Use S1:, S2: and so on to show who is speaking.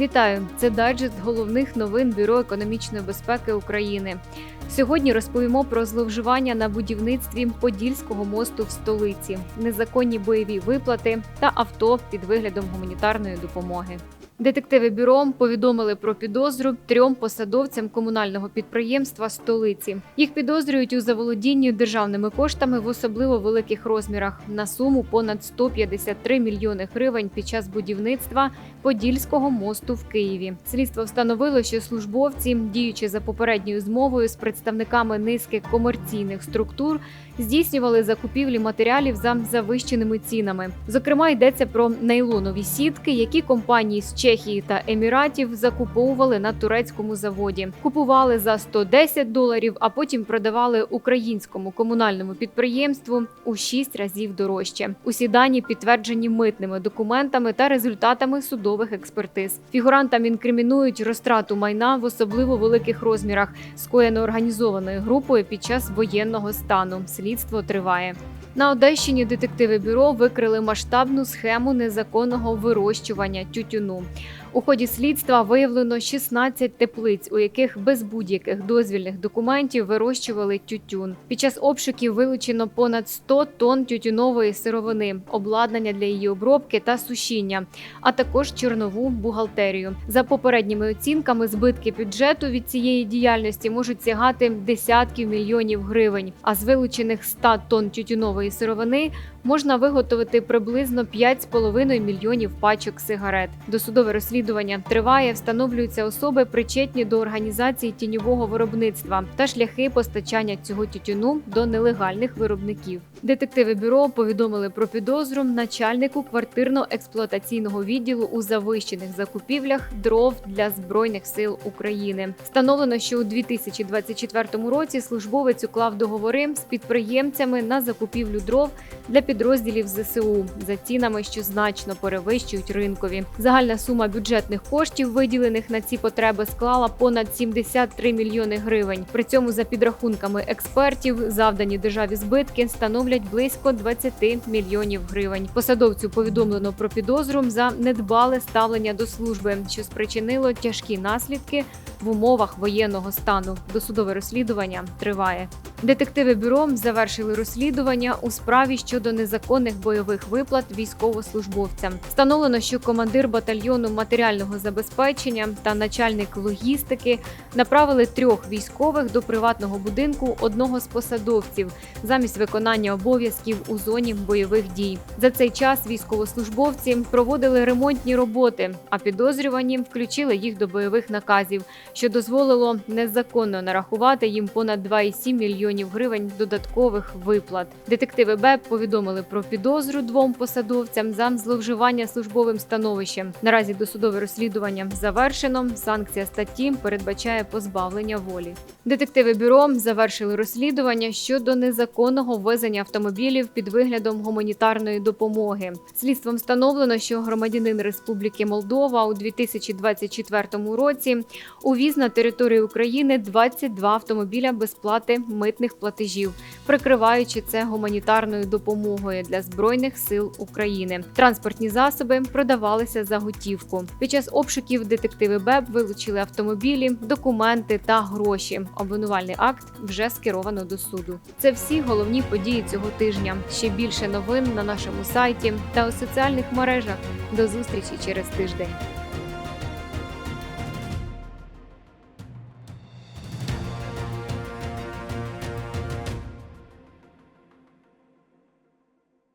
S1: Вітаю! Це дайджест головних новин Бюро економічної безпеки України. Сьогодні розповімо про зловживання на будівництві Подільського мосту в столиці, незаконні бойові виплати та авто під виглядом гуманітарної допомоги. Детективи бюро повідомили про підозру трьом посадовцям комунального підприємства столиці. Їх підозрюють у заволодінні державними коштами в особливо великих розмірах на суму понад 153 мільйони гривень під час будівництва Подільського мосту в Києві. Слідство встановило, що службовці, діючи за попередньою змовою з представниками низки комерційних структур, здійснювали закупівлі матеріалів за завищеними цінами. Зокрема, йдеться про нейлонові сітки, які компанії з Чехії та Еміратів закуповували на турецькому заводі. Купували за 110 доларів, а потім продавали українському комунальному підприємству у 6 разів дорожче. Усі дані підтверджені митними документами та результатами судових експертиз. Фігурантам інкримінують розтрату майна в особливо великих розмірах, скоєно організованою групою під час воєнного стану. Слідство триває. На Одещині детективи бюро викрили масштабну схему незаконного вирощування тютюну. У ході слідства виявлено 16 теплиць, у яких без будь-яких дозвільних документів вирощували тютюн. Під час обшуків вилучено понад 100 тонн тютюнової сировини, обладнання для її обробки та сушіння, а також чорнову бухгалтерію. За попередніми оцінками, збитки бюджету від цієї діяльності можуть сягати десятків мільйонів гривень. А з вилучених 100 тонн тютюнової сировини можна виготовити приблизно 5,5 мільйонів пачок сигарет. Досудове розслідування триває, встановлюються особи, причетні до організації тіньового виробництва та шляхи постачання цього тютюну до нелегальних виробників. Детективи бюро повідомили про підозру начальнику квартирно-експлуатаційного відділу у завищених закупівлях дров для збройних сил України. Встановлено, що у 2024 році службовець уклав договори з підприємцями на закупівлю дров для підрозділів ЗСУ за цінами, що значно перевищують ринкові. Загальна сума бюджетних коштів, виділених на ці потреби, склала понад 73 мільйони гривень. При цьому, за підрахунками експертів, завдані державі збитки становлять близько 20 мільйонів гривень. Посадовцю повідомлено про підозру за недбале ставлення до служби, що спричинило тяжкі наслідки в умовах воєнного стану. Досудове розслідування триває. Детективи бюро завершили розслідування у справі щодо незаконних бойових виплат військовослужбовцям. Встановлено, що командир батальйону матеріального забезпечення та начальник логістики направили трьох військових до приватного будинку одного з посадовців замість виконання обов'язків у зоні бойових дій. За цей час військовослужбовці проводили ремонтні роботи, а підозрювані включили їх до бойових наказів, що дозволило незаконно нарахувати їм понад 2,7 мільйонів гривень додаткових виплат. Детективи БЕП повідомили про підозру двом посадовцям за зловживання службовим становищем. Наразі досудове розслідування завершено. Санкція статті передбачає позбавлення волі. Детективи бюро завершили розслідування щодо незаконного ввезення автомобілів під виглядом гуманітарної допомоги. Слідством встановлено, що громадянин Республіки Молдова у 2024 році увіз на територію України 22 автомобіля без плати митних платежів, прикриваючи це гуманітарною допомогою для збройних сил України. Транспортні засоби продавалися за готівку. Під час обшуків детективи БЕБ вилучили автомобілі, документи та гроші. Обвинувальний акт вже скеровано до суду. Це всі головні події цього тижня. Ще більше новин на нашому сайті та у соціальних мережах. До зустрічі через тиждень.